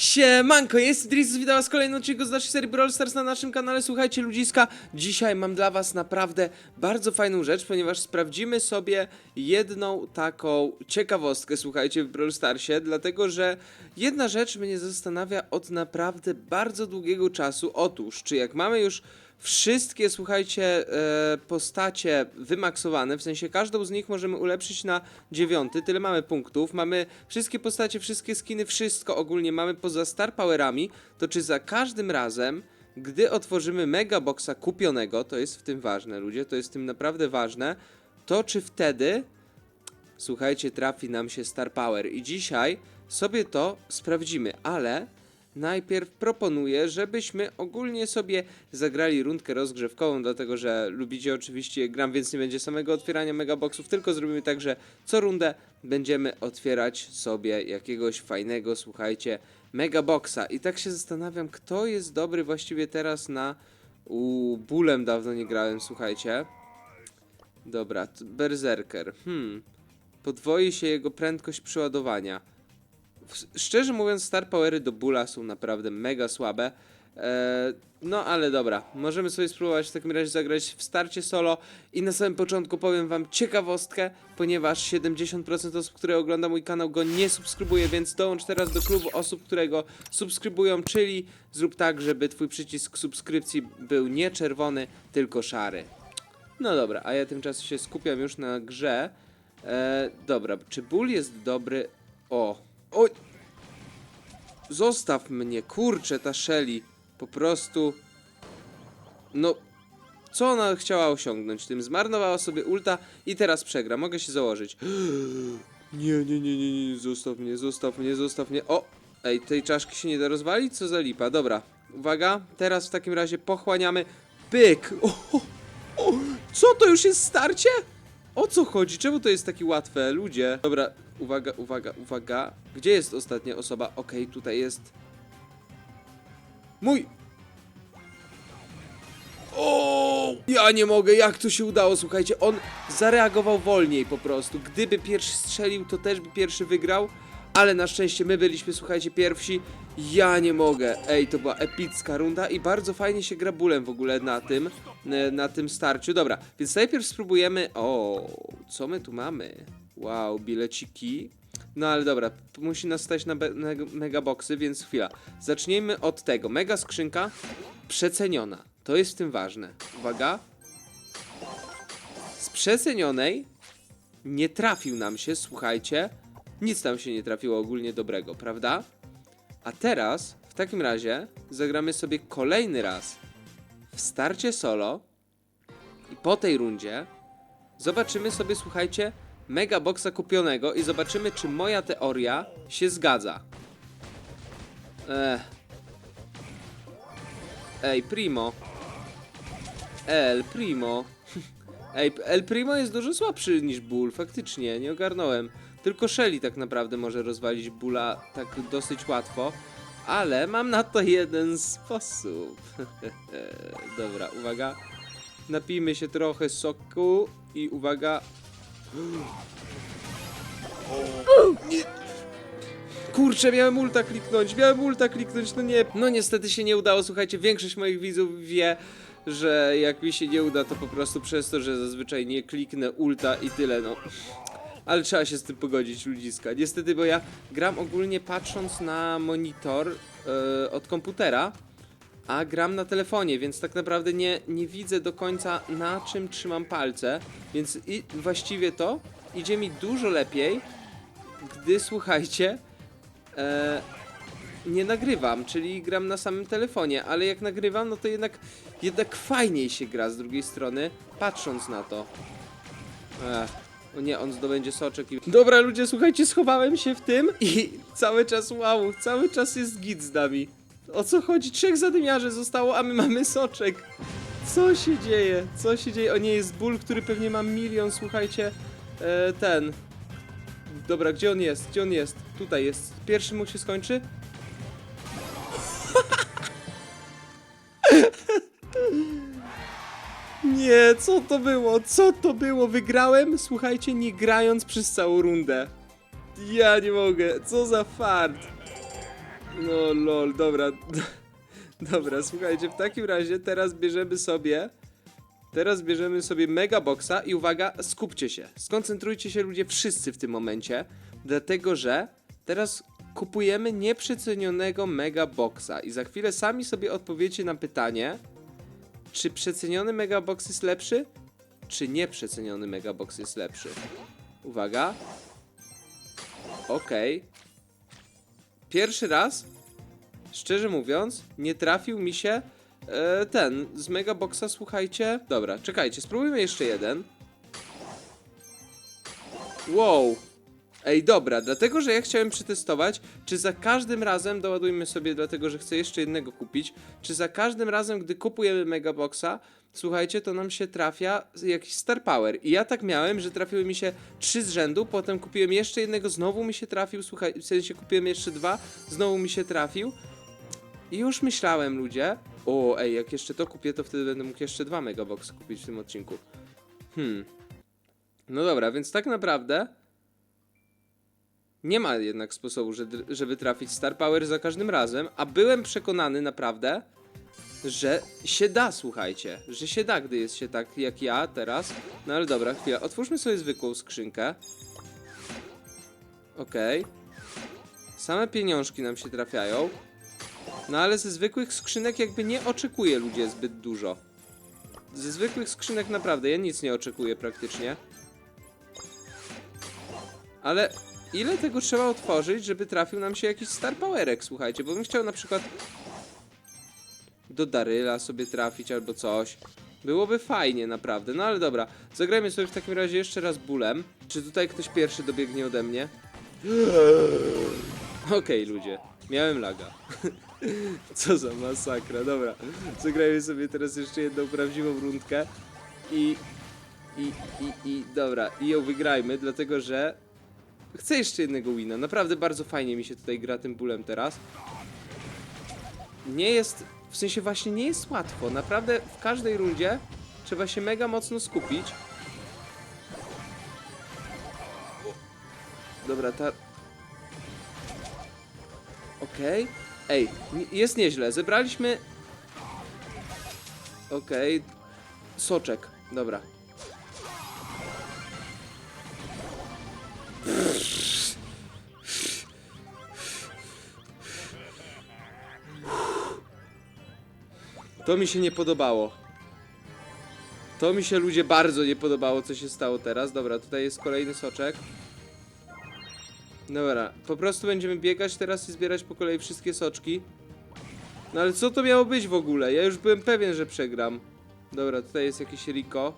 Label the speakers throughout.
Speaker 1: Siemanko, jest Drizz, witam was w kolejnym odcinku z naszej serii Brawl Stars na naszym kanale. Słuchajcie ludziska, dzisiaj mam dla was naprawdę bardzo fajną rzecz, ponieważ sprawdzimy sobie jedną taką ciekawostkę, słuchajcie, w Brawl Starsie, dlatego że jedna rzecz mnie zastanawia od naprawdę bardzo długiego czasu. Otóż, czy jak mamy już wszystkie, słuchajcie, e, postacie wymaksowane, w sensie każdą z nich możemy ulepszyć na dziewiąty, tyle mamy punktów, mamy wszystkie postacie, wszystkie skiny, wszystko ogólnie mamy poza Star Powerami, to czy za każdym razem, gdy otworzymy Mega Boxa kupionego, to jest w tym ważne, ludzie, to jest w tym naprawdę ważne, to czy wtedy słuchajcie, trafi nam się Star Power. I dzisiaj sobie to sprawdzimy, ale najpierw proponuję, żebyśmy ogólnie sobie zagrali rundkę rozgrzewkową, dlatego że lubicie oczywiście gram, więc nie będzie samego otwierania megaboxów, tylko zrobimy tak, że co rundę będziemy otwierać sobie jakiegoś fajnego, słuchajcie, megaboxa. I tak się zastanawiam, kto jest dobry właściwie teraz na... U bólem dawno nie grałem, słuchajcie. Dobra, Berserker. Hmm. Podwoi się jego prędkość przeładowania. Szczerze mówiąc, Star Powery do Bula są naprawdę mega słabe. Eee, no ale dobra, możemy sobie spróbować w takim razie zagrać w starcie solo i na samym początku powiem wam ciekawostkę, ponieważ 70% osób, które ogląda mój kanał go nie subskrybuje, więc dołącz teraz do klubu osób, które go subskrybują, czyli zrób tak, żeby twój przycisk subskrypcji był nie czerwony, tylko szary. No dobra, a ja tymczasem się skupiam już na grze. E, dobra, czy ból jest dobry? O, o! Zostaw mnie, kurczę, ta Shelly. Po prostu. No, co ona chciała osiągnąć tym? Zmarnowała sobie ulta i teraz przegra. Mogę się założyć. Nie, nie, nie, nie, nie, zostaw mnie, zostaw mnie, zostaw mnie. O! Ej, tej czaszki się nie da rozwalić? Co za lipa. Dobra, uwaga, teraz w takim razie pochłaniamy. Pyk! O, o, co to już jest starcie? O co chodzi? Czemu to jest takie łatwe? Ludzie. Dobra, uwaga, uwaga, uwaga. Gdzie jest ostatnia osoba? Okej, tutaj jest. Mój! O! Ja nie mogę, jak to się udało, słuchajcie, on zareagował wolniej po prostu. Gdyby pierwszy strzelił, to też by pierwszy wygrał, ale na szczęście my byliśmy, słuchajcie, pierwsi. Ja nie mogę. Ej, to była epicka runda i bardzo fajnie się gra bólem w ogóle na tym, e, na tym starciu. Dobra, więc najpierw spróbujemy. O, co my tu mamy? Wow, bileciki. No ale dobra, musi nas stać na na megaboxy, więc chwila. Zacznijmy od tego. Mega skrzynka przeceniona. To jest w tym ważne. Uwaga. Z przecenionej nie trafił nam się, słuchajcie. Nic nam się nie trafiło ogólnie dobrego, prawda? A teraz, w takim razie, zagramy sobie kolejny raz w starcie solo i po tej rundzie zobaczymy sobie, słuchajcie, mega boxa kupionego i zobaczymy, czy moja teoria się zgadza. Ech. Ej, Primo. El Primo. Ej, El Primo jest dużo słabszy niż Bull, faktycznie, nie ogarnąłem. Tylko Shelly tak naprawdę może rozwalić Bulla tak dosyć łatwo. Ale mam na to jeden sposób. Dobra, uwaga. Napijmy się trochę soku i uwaga. Kurczę, miałem ulta kliknąć, miałem ulta kliknąć, no nie. No niestety się nie udało, słuchajcie, większość moich widzów wie, że jak mi się nie uda, to po prostu przez to, że zazwyczaj nie kliknę ulta i tyle, no. Ale trzeba się z tym pogodzić, ludziska. Niestety, bo ja gram ogólnie patrząc na monitor e, od komputera, a gram na telefonie, więc tak naprawdę nie, nie widzę do końca na czym trzymam palce, więc i właściwie to idzie mi dużo lepiej, gdy słuchajcie, e, nie nagrywam, czyli gram na samym telefonie, ale jak nagrywam, no to jednak, jednak fajniej się gra z drugiej strony, patrząc na to. Ech. O nie, on zdobędzie soczek i... Dobra ludzie, słuchajcie, schowałem się w tym i cały czas wow, cały czas jest git z nami. O co chodzi? Trzech zadymiarzy zostało, a my mamy soczek. Co się dzieje? Co się dzieje? O nie, jest ból, który pewnie ma milion, słuchajcie, e, ten... Dobra, gdzie on jest? Gdzie on jest? Tutaj jest. Pierwszy mu się skończy? Nie, co to było? Co to było? Wygrałem? Słuchajcie, nie grając przez całą rundę. Ja nie mogę, co za fart. No lol, dobra. Dobra, słuchajcie, w takim razie teraz bierzemy sobie. Teraz bierzemy sobie Megaboxa i uwaga, skupcie się. Skoncentrujcie się ludzie wszyscy w tym momencie, dlatego że teraz kupujemy nieprzecenionego Megaboxa i za chwilę sami sobie odpowiecie na pytanie, czy przeceniony Megabox jest lepszy, czy nieprzeceniony Megabox jest lepszy. Uwaga. Okej. Pierwszy raz, szczerze mówiąc, nie trafił mi się e, ten z Megaboxa, słuchajcie. Dobra, czekajcie, spróbujmy jeszcze jeden. Wow. Ej, dobra, dlatego, że ja chciałem przetestować, czy za każdym razem, doładujmy sobie, dlatego, że chcę jeszcze jednego kupić, czy za każdym razem, gdy kupujemy Megaboxa, słuchajcie, to nam się trafia jakiś Star Power. I ja tak miałem, że trafiły mi się trzy z rzędu, potem kupiłem jeszcze jednego, znowu mi się trafił, słuchaj, w sensie kupiłem jeszcze dwa, znowu mi się trafił. I już myślałem, ludzie, o, ej, jak jeszcze to kupię, to wtedy będę mógł jeszcze dwa Megaboxy kupić w tym odcinku. Hmm. No dobra, więc tak naprawdę nie ma jednak sposobu, że, żeby trafić Star Power za każdym razem, a byłem przekonany naprawdę, że się da, słuchajcie, że się da, gdy jest się tak jak ja teraz. No ale dobra, chwila, otwórzmy sobie zwykłą skrzynkę. Okej. Same pieniążki nam się trafiają. No ale ze zwykłych skrzynek jakby nie oczekuję ludzie zbyt dużo. Ze zwykłych skrzynek naprawdę ja nic nie oczekuję praktycznie. Ale ile tego trzeba otworzyć, żeby trafił nam się jakiś Star Powerek, słuchajcie, bo bym chciał na przykład do Daryla sobie trafić albo coś. Byłoby fajnie naprawdę, no ale dobra. Zagrajmy sobie w takim razie jeszcze raz bólem. Czy tutaj ktoś pierwszy dobiegnie ode mnie? Okej, ludzie. Miałem laga. Co za masakra, dobra. Zagrajmy sobie teraz jeszcze jedną prawdziwą rundkę. I... I, i, i, dobra, i ją wygrajmy, dlatego że chcę jeszcze jednego wina. Naprawdę bardzo fajnie mi się tutaj gra tym bólem teraz. Nie jest, w sensie właśnie nie jest łatwo. Naprawdę w każdej rundzie trzeba się mega mocno skupić. Dobra, ta... Okej. Ej, ni- jest nieźle. Zebraliśmy... Okej. Soczek. Dobra. To mi się nie podobało. To mi się ludzie bardzo nie podobało, co się stało teraz. Dobra, tutaj jest kolejny soczek. Dobra, po prostu będziemy biegać teraz i zbierać po kolei wszystkie soczki. No ale co to miało być w ogóle? Ja już byłem pewien, że przegram. Dobra, tutaj jest jakiś Rico.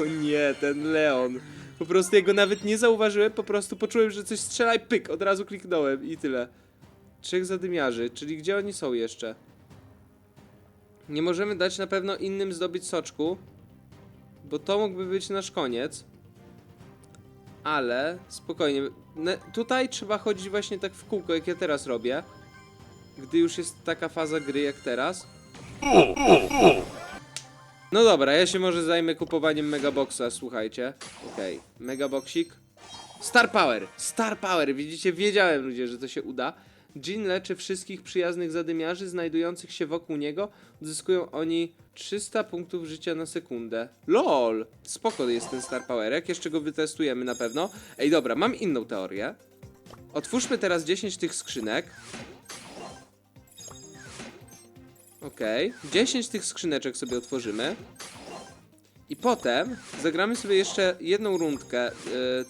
Speaker 1: O nie, ten Leon. Po prostu jego nawet nie zauważyłem, po prostu poczułem, że coś strzela i pyk, od razu kliknąłem i tyle. Trzech zadymiarzy, czyli gdzie oni są jeszcze? Nie możemy dać na pewno innym zdobyć soczku, bo to mógłby być nasz koniec. Ale spokojnie, ne- tutaj trzeba chodzić właśnie tak w kółko, jak ja teraz robię. Gdy już jest taka faza gry jak teraz. No dobra, ja się może zajmę kupowaniem Megaboxa, słuchajcie. Okej, Megaboxik. Star Power! Star Power! Widzicie, wiedziałem ludzie, że to się uda. Jin leczy wszystkich przyjaznych zadymiarzy znajdujących się wokół niego. Uzyskują oni 300 punktów życia na sekundę. LOL! Spoko jest ten Star Powerek, jeszcze go wytestujemy na pewno. Ej, dobra, mam inną teorię. Otwórzmy teraz 10 tych skrzynek. Okej, 10 tych skrzyneczek sobie otworzymy. I potem zagramy sobie jeszcze jedną rundkę y,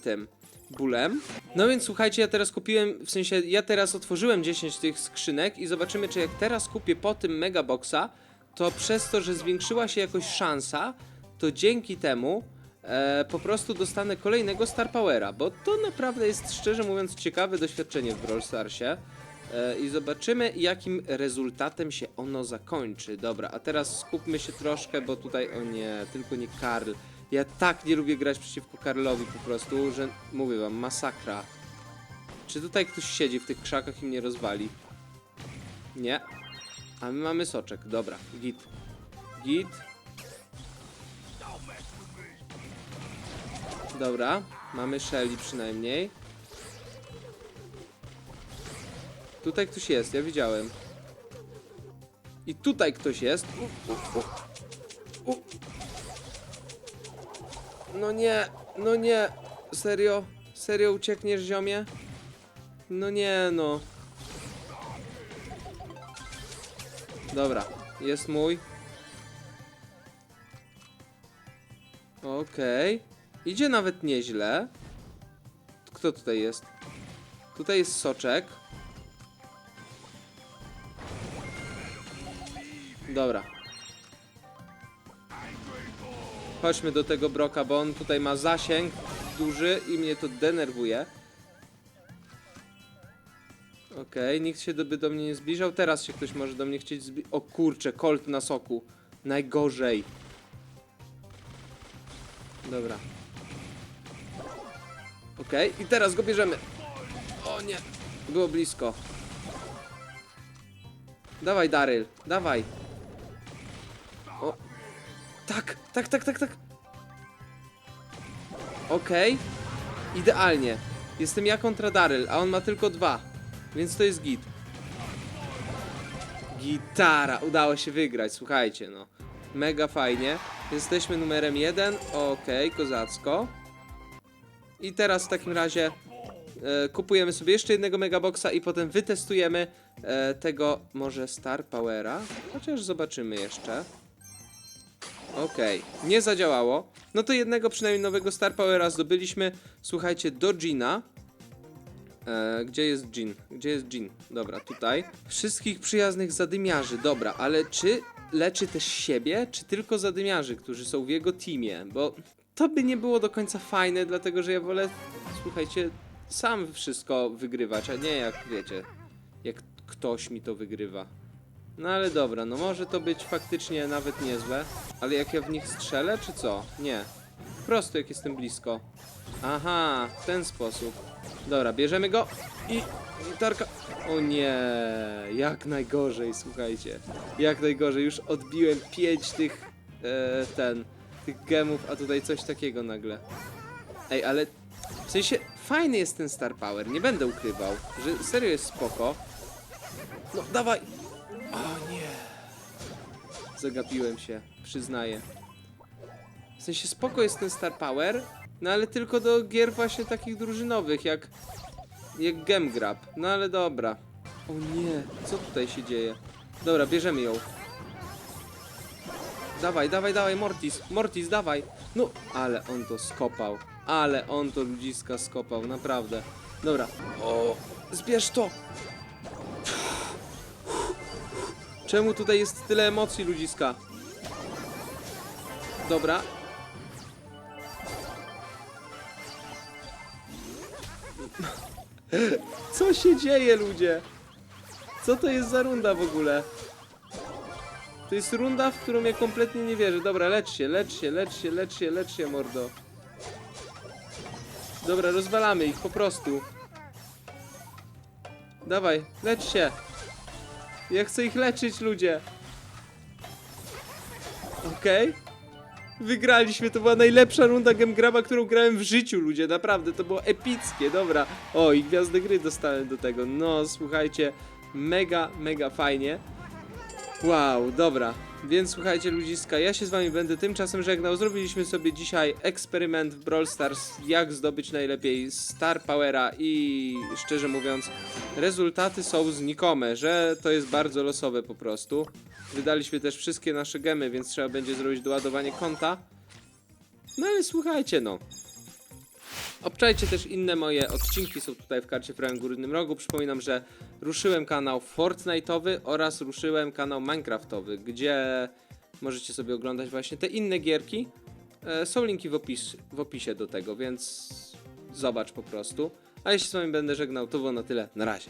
Speaker 1: tym bólem. No więc słuchajcie, ja teraz kupiłem, w sensie ja teraz otworzyłem 10 tych skrzynek i zobaczymy, czy jak teraz kupię po tym Megaboxa, to przez to, że zwiększyła się jakoś szansa, to dzięki temu e, po prostu dostanę kolejnego Star Powera, bo to naprawdę jest szczerze mówiąc ciekawe doświadczenie w Brawl Starsie. E, I zobaczymy, jakim rezultatem się ono zakończy. Dobra, a teraz skupmy się troszkę, bo tutaj, o nie, tylko nie Karl. Ja tak nie lubię grać przeciwko Karlowi po prostu, że mówię wam, masakra. Czy tutaj ktoś siedzi w tych krzakach i mnie rozwali? Nie. A my mamy soczek, dobra, git. Git. Dobra, mamy Shelly przynajmniej. Tutaj ktoś jest, ja widziałem. I tutaj ktoś jest. U, u, u. U. No nie, no nie. Serio? Serio uciekniesz, ziomie? No nie, no. Dobra, jest mój. Okej. Idzie nawet nieźle. Kto tutaj jest? Tutaj jest soczek. Dobra. Chodźmy do tego broka, bo on tutaj ma zasięg duży i mnie to denerwuje. Okej, nikt się do, by do mnie nie zbliżał. Teraz się ktoś może do mnie chcieć zbliżyć. O kurczę, Colt na soku. Najgorzej. Dobra. Okej, i teraz go bierzemy. O nie, było blisko. Dawaj, Daryl, dawaj. Tak, tak, tak, tak, tak. Okej. Idealnie. Jestem ja kontra Daryl, a on ma tylko dwa. Więc to jest git. Gitara, udało się wygrać, słuchajcie, no. Mega fajnie. Jesteśmy numerem jeden. Okej, kozacko. I teraz w takim razie e, kupujemy sobie jeszcze jednego megaboxa i potem wytestujemy e, tego może Star Powera. Chociaż zobaczymy jeszcze. Okej, nie zadziałało. No to jednego przynajmniej nowego Star Powera zdobyliśmy. Słuchajcie, do Gina. E, gdzie jest Jin? Gdzie jest Jin? Dobra, tutaj. Wszystkich przyjaznych zadymiarzy, dobra, ale czy leczy też siebie, czy tylko zadymiarzy, którzy są w jego teamie? Bo to by nie było do końca fajne, dlatego że ja wolę, słuchajcie, sam wszystko wygrywać, a nie jak wiecie, jak ktoś mi to wygrywa. No ale dobra, no może to być faktycznie nawet niezłe, ale jak ja w nich strzelę, czy co? Nie. Po prostu jak jestem blisko. Aha, w ten sposób. Dobra, bierzemy go i gitarka. O nie, jak najgorzej, słuchajcie. Jak najgorzej, już odbiłem pięć tych, e, ten, tych gemów, a tutaj coś takiego nagle. Ej, ale w sensie fajny jest ten Star Power, nie będę ukrywał, że serio jest spoko. No, dawaj! O nie. Zagapiłem się, przyznaję. W sensie spoko jest ten Star Power, no ale tylko do gier właśnie takich drużynowych, jak jak Gem Grab. No ale dobra. O nie, co tutaj się dzieje? Dobra, bierzemy ją. Dawaj, dawaj, dawaj, Mortis, Mortis, dawaj. No, ale on to skopał. Ale on to ludziska skopał, naprawdę. Dobra. O, zbierz to. Czemu tutaj jest tyle emocji, ludziska? Dobra. Co się dzieje, ludzie? Co to jest za runda w ogóle? To jest runda, w którą ja kompletnie nie wierzę. Dobra, lecz się, lecz się, lecz się, lecz się, lecz się, mordo. Dobra, rozwalamy ich po prostu. Dawaj, lecz się. Ja chcę ich leczyć, ludzie. Okej. Wygraliśmy, to była najlepsza runda Gemgraba, którą grałem w życiu, ludzie, naprawdę, to było epickie, dobra. O, i gwiazdę gry dostałem do tego, no, słuchajcie, mega, mega fajnie. Wow, dobra, więc słuchajcie ludziska, ja się z wami będę tymczasem żegnał. Zrobiliśmy sobie dzisiaj eksperyment w Brawl Stars, jak zdobyć najlepiej Star Powera i szczerze mówiąc, rezultaty są znikome, że to jest bardzo losowe po prostu. Wydaliśmy też wszystkie nasze gemy, więc trzeba będzie zrobić doładowanie konta. No ale słuchajcie no. Obczajcie też inne moje odcinki, są tutaj w karcie w prawym górnym rogu. Przypominam, że ruszyłem kanał Fortnite'owy oraz ruszyłem kanał Minecraftowy, gdzie możecie sobie oglądać właśnie te inne gierki. E, są linki w, opis w opisie do tego, więc zobacz po prostu. A jeśli z wami będę żegnał, to było na tyle. Na razie.